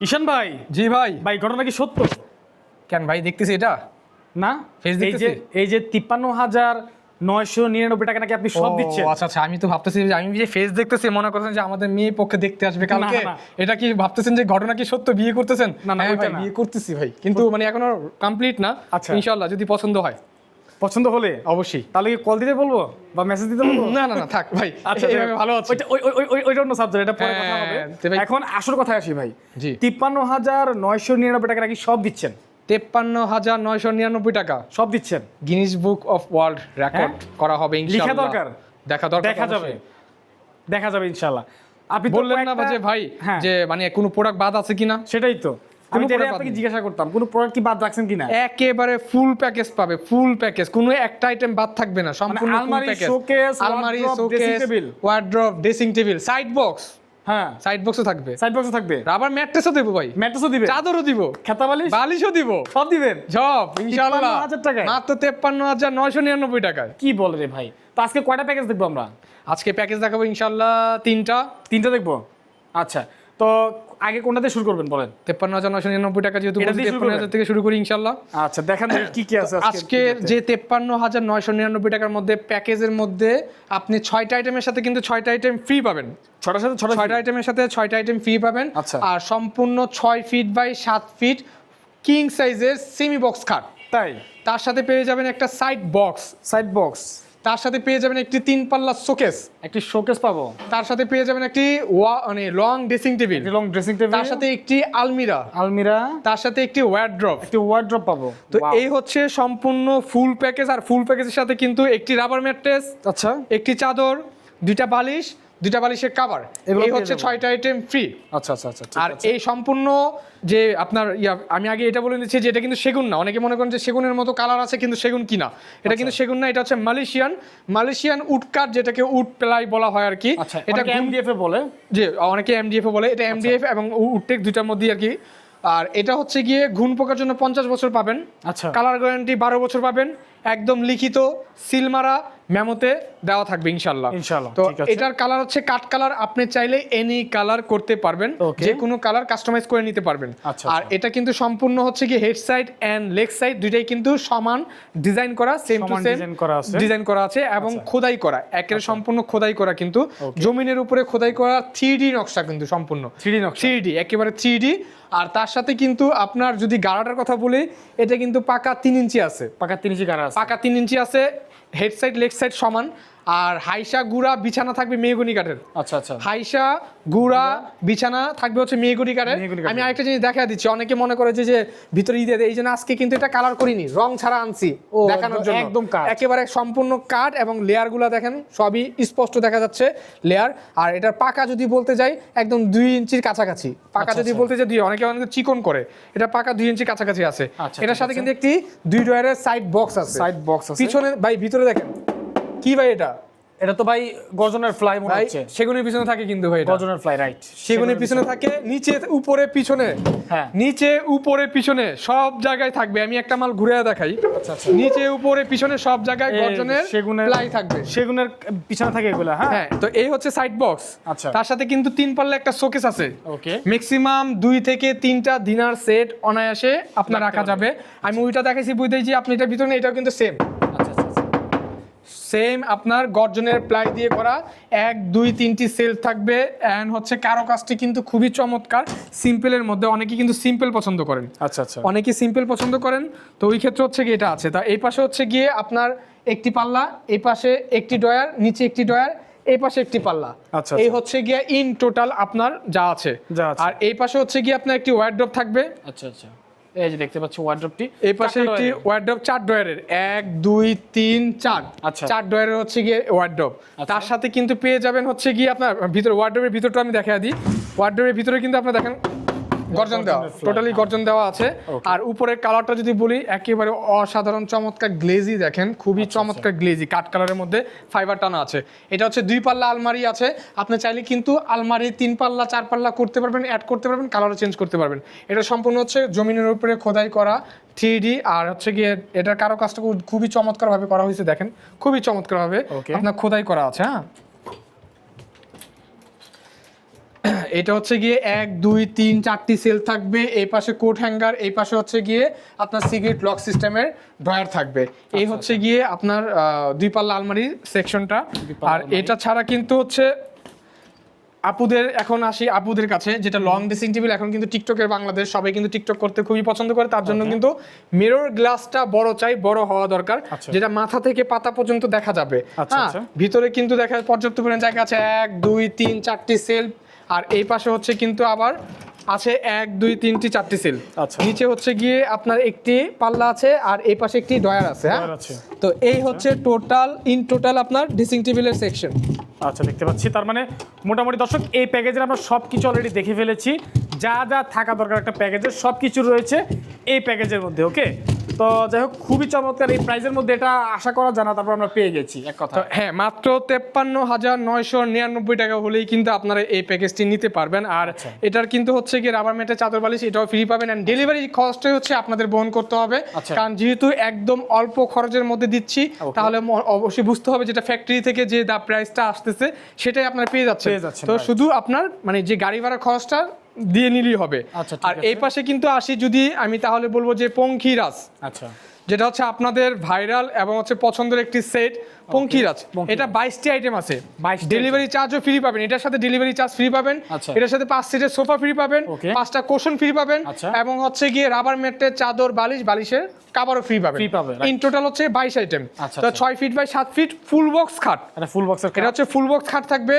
ঈশান ভাই? জি ভাই। ভাই ঘটনা কি সত্য? কেন ভাই দেখতেছি এটা? না? এই যে এই যে তিপ্পান্ন হাজার নয়শো নিরানব্বই টাকা নাকি আপনি সব দিচ্ছেন? আচ্ছা আচ্ছা আমি তো ভাবতেছি যে আমি যে ফেস দেখতেছি মনে করছেন যে আমাদের মেয়ে পক্ষে দেখতে আসবে কালকে? এটা কি ভাবতেছেন যে ঘটনা কি সত্য? বিয়ে করতেছেন? না, না, হ্যাঁ। বিয়ে করতেছি ভাই। কিন্তু মানে এখনও কমপ্লিট না। আচ্ছা। ইনশাআল্লাহ যদি পছন্দ হয়। পছন্দ হলে অবশ্যই। তাহলে কি কল দিতে বলব? বা মেসেজ দিতে বলব? না না না থাক ভাই। আচ্ছা এইভাবে ভালো আছে। ওই- ওই- ওই- ওই- ওইটা অন্য সাবজেক্ট এটা পরে কথা হবে। হ্যাঁ, ভাই- এখন আসল কথায় আসি ভাই। জি। তিপ্পান্ন হাজার নয়শো নিরানব্বই টাকা নাকি সব দিচ্ছেন? তেপ্পান্ন হাজার নয়শো নিরানব্বই টাকা। সব দিচ্ছেন? Guinness book of world record করা হবে ইনশাআল্লাহ। হ্যাঁ? দরকার? দেখা দরকার দেখা যাবে। দেখা যাবে ইনশাল্লাহ আপনি বললেন না যে ভাই হ্যাঁ। যে মানে কোনো প্রোডাক্ট বাদ আছে কিনা? সেটাই তো। আমি তো product এটাই বাদ আপনাকে জিজ্ঞাসা করতাম কোনো প্রোডাক্ট কি বাদ রাখছেন কিনা? একেবারে ফুল প্যাকেজ পাবে ফুল প্যাকেজ কোনো একটা আইটেম বাদ থাকবে না সম্পূর্ণ আলমারি, package। আলমারি showcase wardrobe dressing table side box হ্যাঁ। সাইড বক্সও থাকবে। সাইড বক্সে থাকবে? রাবার ম্যাট্রেসও দেবো ভাই। ম্যাট্রেসও দিবে চাদরও দিব। খেতা বালিশ বালিশও দিব। সব দিবেন? সব ইনশাআল্লাহ। 53,000 টাকায়? মাত্র তেপ্পান্ন হাজার নয়শো নিরানব্বই টাকায়। কি বলে রে ভাই? তো আজকে কয়টা প্যাকেজ দেখব আমরা? আজকে প্যাকেজ দেখাবো ইনশাআল্লাহ তিনটা। তিনটা দেখব? আচ্ছা। তো আগে কোনটা দিয়ে শুরু করবেন বলেন? তেপ্পান্ন হাজার নয়শো নিরানব্বই টাকা যেহেতু তেপ্পান্ন হাজার থেকে শুরু করি ইনশাল্লাহ। আচ্ছা দেখান দেখি কি কি আছে আজকে যে তেপ্পান্ন হাজার নয়শো নিরানব্বই টাকার মধ্যে প্যাকেজের মধ্যে আপনি ছয়টা আইটেমের সাথে কিন্তু ছয়টা আইটেম ফ্রি পাবেন। ছটার সাথে ছটা ছয়টা আইটেমের সাথে ছয়টা আইটেম ফ্রি পাবেন। আচ্ছা। আর সম্পূর্ণ ছয় ফিট বাই সাত ফিট কিং সাইজের সেমি বক্স খাট তাই? তার সাথে পেয়ে যাবেন একটা সাইড বক্স সাইড বক্স তার সাথে পেয়ে যাবেন একটি তিন পাল্লা শোকেস। একটি শোকেস পাবো। তার সাথে পেয়ে যাবেন একটি মানে long dressing table long dressing table তার সাথে একটি আলমিরা। আলমিরা। তার সাথে একটি ওয়ার্ড্রপ একটি ওয়ার্ড্রপ পাবো। তো এই হচ্ছে সম্পূর্ণ ফুল প্যাকেজ আর ফুল প্যাকেজের সাথে কিন্তু একটি রাবার ম্যাট্রেস আচ্ছা। একটি চাদর দুইটা বালিশ দুইটা বালিশের কাভার এই হচ্ছে ছয়টা আইটেম ফ্রি আচ্ছা আচ্ছা আচ্ছা আর এই সম্পূর্ণ যে আপনার ইয়া আমি আগে এটা বলে দিচ্ছি যে এটা কিন্তু সেগুন না। অনেকে মনে করেন যে সেগুনের মতো কালার আছে কিন্তু সেগুন কিনা। এটা কিন্তু আচ্ছা। সেগুন না এটা হচ্ছে মালয়েশিয়ান। মালয়েশিয়ান উড কাঠ যেটাকে উড প্লাই বলা হয় আর কি। আচ্ছা এটা এটা এমডিএফ এ বলে। যে অনেকে এমডিএফ বলে। এটা এমডিএফ এবং উডটেক দুইটার মধ্যে আর কি। আর এটা হচ্ছে গিয়ে ঘুণ পোকার জন্য পঞ্চাশ বছর পাবেন। আচ্ছা। কালার গ্যারান্টি বারো বছর পাবেন। একদম লিখিত সিলমারা মেমোতে দেওয়া থাকবে ইনশাল্লাহ ইনশাআল্লাহ, তো এটার কালার হচ্ছে কাট কালার আপনি চাইলে এনি কালার করতে পারবেন। যে কোনো কালার কাস্টমাইজ করে নিতে পারবেন। আচ্ছা, আর আচ্ছা। এটা কিন্তু সম্পূর্ণ হচ্ছে কি head side and leg side দুইটাই কিন্তু সমান ডিজাইন করা সেম টু সেম আছে। ডিজাইন করা আছে এবং খোদাই করা একের সম্পূর্ণ খোদাই করা কিন্তু। জমিনের উপরে খোদাই করা থ্রি ডি নকশা কিন্তু সম্পূর্ণ। 3D নকশা। থ্রি একেবারে থ্রি ডি আর তার সাথে কিন্তু আপনার যদি গাড়াটার কথা বলি এটা কিন্তু পাকা তিন ইঞ্চি আছে। পাকা তিন ইঞ্চি গাড়া আছে। পাকা তিন ইঞ্চি আছে হেড সাইড লেগ সাইড সমান। আর হাইসা গুড়া বিছানা থাকবে মেহগনি কাঠের। আচ্ছা আচ্ছা। হাইসা গুড়া বিছানা থাকবে হচ্ছে মেহগনি কাঠের। আমি আরেকটা জিনিস দেখা দিচ্ছি অনেকে মনে করে যে ভিতরে ঈদে এই জন্য আজকে কিন্তু এটা কালার করিনি রং ছাড়া আনছি দেখানোর জন্য। একদম কাঠ। একেবারে সম্পূর্ণ কাঠ এবং লেয়ারগুলা দেখেন সবই স্পষ্ট দেখা যাচ্ছে লেয়ার আর এটার পাকা যদি বলতে যাই একদম দুই ইঞ্চির কাছাকাছি। পাকা আচ্ছা, যদি আচ্ছা। বলতে যাই দুই অনেকে অনেকে চিকন করে। এটা পাকা দুই ইঞ্চি কাছাকাছি আছে। আচ্ছা, এটার সাথে কিন্তু একটি দুই ডয়ারের সাইড বক্স আছে। সাইড বক্স আছে। পিছনে ভাই ভিতরে দেখেন। কি ভাই এটা? এটা তো ভাই গর্জনের ফ্লাই মনে হচ্ছে। সেগুনের পিছনে থাকে কিন্তু ভাই এটা। গর্জনের ফ্লাই রাইট সেগুনের পিছনে থাকে নিচে উপরে পিছনে। হ্যাঁ। নিচে উপরে পিছনে সব জায়গায় থাকবে। আমি একটা মাল ঘুরে দেখাই। আচ্ছা আচ্ছা। নিচে উপরে পিছনে সব জায়গায় এই গর্জনের সেগুনের- প্লাই থাকবে। সেগুনের পিছনে থাকে এগুলা হ্যাঁ? হ্যাঁ তো এই হচ্ছে সাইড বক্স আচ্ছা। তার সাথে কিন্তু তিন পাল্লা একটা শোকেস আছে। ওকে। ম্যাক্সিমাম দুই থেকে তিনটা ডিনার সেট অনায়াসে আপনার রাখা যাবে। আমি ওইটা দেখাইছি বুঝতেই যে আপনি এটার ভিতরে এটাও কিন্তু সেম আচ্ছা আচ্ছা আচ্ছা। সেম আপনার গর্জনের প্লাই দিয়ে করা। এক দুই তিনটি সেল থাকবে। অ্যান্ড হচ্ছে কারও কাজটি কিন্তু খুবই চমৎকার। সিম্পলের মধ্যে অনেকে কিন্তু সিম্পল পছন্দ করেন। আচ্ছা আচ্ছা। অনেকে সিম্পল পছন্দ করেন। তো ওই ক্ষেত্রে হচ্ছে গিয়ে এটা আছে। তা এই পাশে হচ্ছে গিয়ে আপনার একটি পাল্লা এই পাশে একটি ডয়ার নিচে একটি ডয়ার এই পাশে একটি পাল্লা। আচ্ছা, এই আচ্ছা। হচ্ছে গিয়ে ইন টোটাল আপনার যা আছে। যা আছে। আর এই পাশে হচ্ছে গিয়ে আপনার একটি ওয়ার্ড্রপ থাকবে। আচ্ছা আচ্ছা। এই যে দেখতে পাচ্ছি ওয়ার্ড্রপটি এই পাশে একটি ওয়ার্ড্রপ চার ডয়ারের এক দুই তিন চার। আচ্ছা। চার ডয়ারের হচ্ছে গিয়ে ওয়ার্ড্রপ তার সাথে কিন্তু পেয়ে যাবেন হচ্ছে গিয়ে আপনার ভিতরে ওয়ার্ড্রপের ভিতরটা আমি দেখা দিই। ওয়ার্ড্রপের ভিতরে কিন্তু আপনার দেখেন গর্জন দেওয়া টোটালি গর্জন দেওয়া আছে। আর উপরের কালারটা যদি বলি একেবারে অসাধারণ চমৎকার গ্লেজি দেখেন। খুবই আচ্ছা, চমৎকার গ্লেজি কাঠ কালারের মধ্যে ফাইবার টানা আছে। এটা হচ্ছে দুই পাল্লা আলমারি আছে। আপনি চাইলে কিন্তু আলমারি তিন পাল্লা চার পাল্লা করতে পারবেন অ্যাড করতে পারবেন কালারও চেঞ্জ করতে পারবেন। এটা সম্পূর্ণ হচ্ছে জমিনের উপরে খোদাই করা থ্রি আর হচ্ছে গিয়ে এটার কারও কাজটা খুব- খুবই চমৎকারভাবে করা হয়েছে দেখেন। খুবই চমৎকারভাবে. আপনার খোদাই করা আছে হ্যাঁ। এটা হচ্ছে গিয়ে এক দুই তিন চারটি সেল থাকবে। এই পাশে কোট হ্যাঙ্গার এই পাশে হচ্ছে গিয়ে আপনার সিগারেট লক সিস্টেমের ড্রয়ার থাকবে। এই আচ্ছা, হচ্ছে গিয়ে আপনার দুই পাল্লা আলমারির সেকশনটা আর এটা ছাড়া কিন্তু হচ্ছে আপুদের এখন আসি আপুদের কাছে যেটা লং ড্রেসিং টেবিল এখন কিন্তু টিকটকের বাংলাদেশ সবাই কিন্তু টিকটক করতে খুবই পছন্দ করে। তার জন্য কিন্তু মিরর গ্লাসটা বড় চাই বড় হওয়া দরকার আচ্ছা। যেটা মাথা থেকে পাতা পর্যন্ত দেখা যাবে। আচ্ছা, হ্যাঁ আচ্ছা। ভিতরে কিন্তু দেখা পর্যাপ্ত পরিমাণ জায়গা আছে। এক দুই তিন চারটি সেল আর এই পাশে হচ্ছে কিন্তু আবার আছে এক দুই তিনটি চারটি সিল। আচ্ছা। নিচে হচ্ছে গিয়ে আপনার একটি পাল্লা আছে আর এই পাশে একটি ডয়ার আছে হ্যাঁ? ড্রয়ার আছে। তো এই হচ্ছে টোটাল ইন টোটাল আপনার ড্রেসিং টেবিলের সেকশন। আচ্ছা দেখতে পাচ্ছি। তার মানে মোটামুটি দর্শক এই প্যাকেজের আমরা সব কিছু অলরেডি দেখে ফেলেছি। যা যা থাকা দরকার একটা প্যাকেজের সব কিছু রয়েছে এই প্যাকেজের মধ্যে ওকে? তো যাই হোক খুবই চমৎকার এই প্রাইজের মধ্যে এটা আশা করা জানা তারপর আমরা পেয়ে গেছি এক কথা। হ্যাঁ মাত্র তেপ্পান্ন হাজার নয়শো নিরানব্বই টাকা হলেই কিন্তু আপনারা এই প্যাকেজটি নিতে পারবেন। আর আচ্ছা। এটার কিন্তু হচ্ছে কি রাবার ম্যাটের চাদর বালিশ এটাও ফ্রি পাবেন। অ্যান্ড ডেলিভারি কস্টে হচ্ছে আপনাদের বহন করতে হবে। আচ্ছা। কারণ যেহেতু একদম অল্প খরচের মধ্যে দিচ্ছি তাহলে অবশ্যই বুঝতে হবে যেটা ফ্যাক্টরি থেকে যে দা প্রাইসটা আসতেছে সেটাই আপনারা পেয়ে যাচ্ছে তো শুধু আপনার মানে যে গাড়ি ভাড়া খরচটা দিয়ে নিলেই হবে। আচ্ছা, আর এই পাশে কিন্তু আসি যদি আমি তাহলে বলব যে পঙ্খিরাজ। আচ্ছা। যেটা হচ্ছে আপনাদের ভাইরাল এবং হচ্ছে পছন্দের একটি সেট পঙ্কির আছে। এটা বাইশটি আইটেম আছে। 22টি ডেলিভারি চার্জও ফ্রি পাবেন। এটার সাথে ডেলিভারি চার্জ ফ্রি পাবেন। আচ্ছা। এটার সাথে পাঁচ সিটের সোফা ফ্রি পাবেন। পাঁচটা কোশন ফ্রি পাবেন। আচ্ছা। এবং হচ্ছে গিয়ে রাবার ম্যাটের চাদর বালিশ বালিশের কাবারও ফ্রি পাবেন. ইন টোটাল হচ্ছে বাইশ আইটেম আচ্ছা, তো। ছয় ফিট বাই সাত ফিট ফুল বক্স খাট। ফুল বক্সের এটা হচ্ছে ফুল বক্স খাট থাকবে।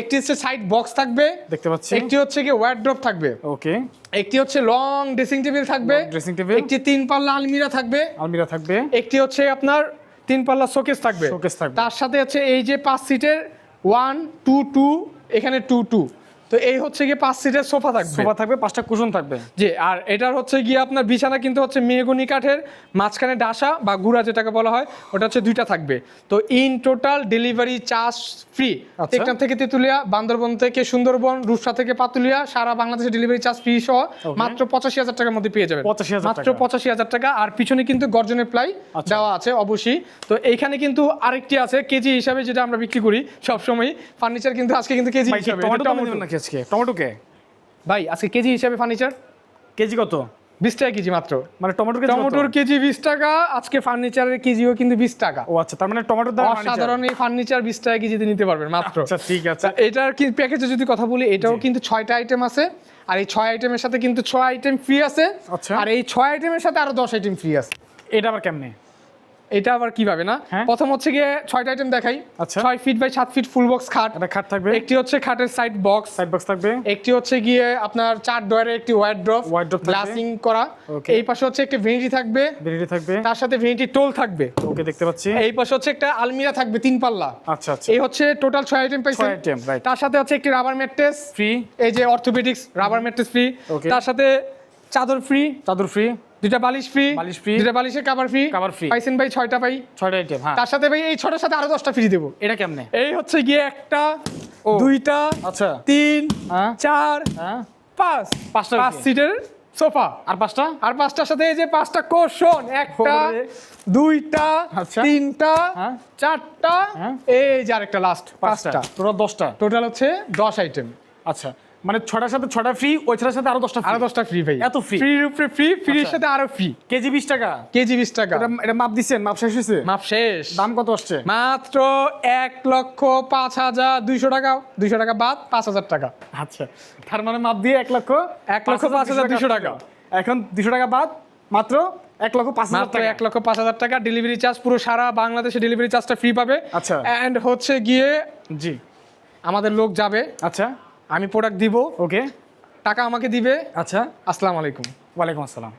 একটি হচ্ছে সাইড বক্স থাকবে। দেখতে পাচ্ছি। একটি হচ্ছে গিয়ে ওয়ার্ড্রপ থাকবে। ওকে একটি হচ্ছে লং ড্রেসিং টেবিল থাকবে ড্রেসিং টেবিল একটি তিন পাল্লা আলমিরা থাকবে আলমিরা থাকবে। একটি হচ্ছে আপনার তিন পাল্লা শোকেস থাকবে। শোকেস থাকবে। তার সাথে হচ্ছে এই যে পাঁচ সিটের ওয়ান টু টু এখানে টু টু তো এই হচ্ছে গিয়ে পাঁচ সিটের সোফা থাকবে। সোফা থাকবে পাঁচটা কুশন থাকবে। জি আর এটার হচ্ছে গিয়ে আপনার বিছানা কিন্তু হচ্ছে মেহগনি কাঠের মাঝখানে ডাসা বা গুড়া যেটাকে বলা হয় ওটা হচ্ছে দুইটা থাকবে। তো in total delivery charge free. আচ্ছা। টেকনাফ থেকে তেতুলিয়া বান্দরবন থেকে সুন্দরবন রূপসা থেকে পাতুলিয়া সারা বাংলাদেশে ডেলিভারি চার্জ ফ্রি সহ মাত্র পঁচাশি হাজার টাকার মধ্যে পেয়ে যাবেন। মাত্র পঁচাশি হাজার টাকা। আর পিছনে কিন্তু গর্জনের প্লাই আচ্ছা। দেওয়া আছে অবশ্যই। তো এইখানে কিন্তু আরেকটি আছে কেজি হিসাবে যেটা আমরা বিক্রি করি সবসময় ফার্নিচার কিন্তু আজকে কিন্তু কেজি হিসাবে আজকে? টমেটোকে ভাই আজকে কেজি হিসাবে ফার্নিচার কেজি কত? বিশ টাকা কেজি মাত্র। মানে টমেটো টমেটোর কেজি বিশ টাকা আজকে ফার্নিচারের কেজিও কিন্তু বিশ টাকা। ও আচ্ছা তার মানে টমেটোর দাম অসাধারণ এই ফার্নিচার বিশ টাকা কেজিতে নিতে পারবেন মাত্র। আচ্ছা ঠিক আছে। এটার কি প্যাকেজে যদি কথা বলি এটাও কিন্তু ছয়টা আইটেম আছে। আর এই ছয় আইটেমের সাথে কিন্তু ছয় আইটেম ফ্রি আছে। আচ্ছা। আর এই ছয় আইটেমের সাথে আরও দশ আইটেম ফ্রি আছে। এটা আবার কেমনে? এটা আবার কীভাবে না? হ্যাঁ। প্রথম হচ্ছে গিয়ে ছয়টা আইটেম দেখাই। আচ্ছা। ছয় ফিট বাই সাত ফিট ফুল বক্স খাট। এটা খাট থাকবে? একটি হচ্ছে খাটের সাইড বক্স সাইড বক্স থাকবে? একটি হচ্ছে গিয়ে আপনার চার ডয়ারের একটি ওয়াইড ড্রপ Wardrobe থাকবে। গ্লাসিং করা। এই পাশে হচ্ছে একটা ভেনিটি থাকবে। বেরিয়ে থাকবে। তার সাথে ভেনিটি টোল থাকবে। ওকে দেখতে পাচ্ছি। এই পাশে হচ্ছে একটা আলমিরা থাকবে তিন পাল্লা। আচ্ছা আচ্ছা। এই হচ্ছে টোটাল ছয় আইটেম পাইছে ছয় item, তার সাথে হচ্ছে একটি রাবার ম্যাট্রেস ফ্রি এই যে অর্থোপেডিক্স রাবার ম্যাট্রেস ফ্রি তার সাথে চাদর ফ্রি চাদর ফ্রি দুটা বালিশ ফ্রি বালিশ free। দুটা বালিশের কাভার ফ্রি Cover free। পাইছেন ভাই ছয়টা পাই ছয়টা আইটেম হ্যাঁ। তার সাথে ভাই এই ছটার সাথে আরও দশটা ফ্রি দেবো। এটা কেমনে? এই হচ্ছে গিয়ে একটা ও। দুইটা আচ্ছা। তিন হ্যাঁ। চার হ্যাঁ। পাঁচ। পাঁচটা পাঁচ সিটের সোফা আর পাঁচটা? আর পাঁচটার সাথে এই যে পাঁচটা কোশন একটা দুইটা আচ্ছা। তিনটা হ্যাঁ। চারটা। এই যে আরেকটা লাস্ট পাঁচটা। তোরা দশটা? টোটাল হচ্ছে দশ আইটেম আচ্ছা। মানে ছটার সাথে ছটা ফ্রি ওই ছটার সাথে আরও দশটা আরও দশটা ফ্রি ভাই। এত ফ্রি ফ্রির উপরে ফ্রি ফ্রির আচ্ছা। সাথে আরও ফ্রি কেজি বিশ টাকা? কেজি বিশ টাকা। এটা মাপ দিচ্ছেন মাপ শেষ হয়েছে? মাপ শেষ। দাম কত আসছে? মাত্র এক লক্ষ পাঁচ হাজার দুইশো টাকা। দুইশো টাকা বাদ পাঁচ হাজার টাকা। আচ্ছা তার মানে মাপ দিয়ে এক লক্ষ এক লক্ষ পাঁচ হাজার দুশো টাকা। এখন দুশো টাকা বাদ মাত্র এক লক্ষ পাঁচ হাজার টাকা। এক লক্ষ পাঁচ হাজার টাকা। ডেলিভারি চার্জ পুরো সারা বাংলাদেশে ডেলিভারি চার্জটা ফ্রি পাবে। আচ্ছা। অ্যান্ড হচ্ছে গিয়ে জি। আমাদের লোক যাবে। আচ্ছা। আমি প্রোডাক্ট দিব ওকে টাকা আমাকে দিবে। আচ্ছা। আসসালামু আলাইকুম। ওয়ালাইকুম আসসালাম।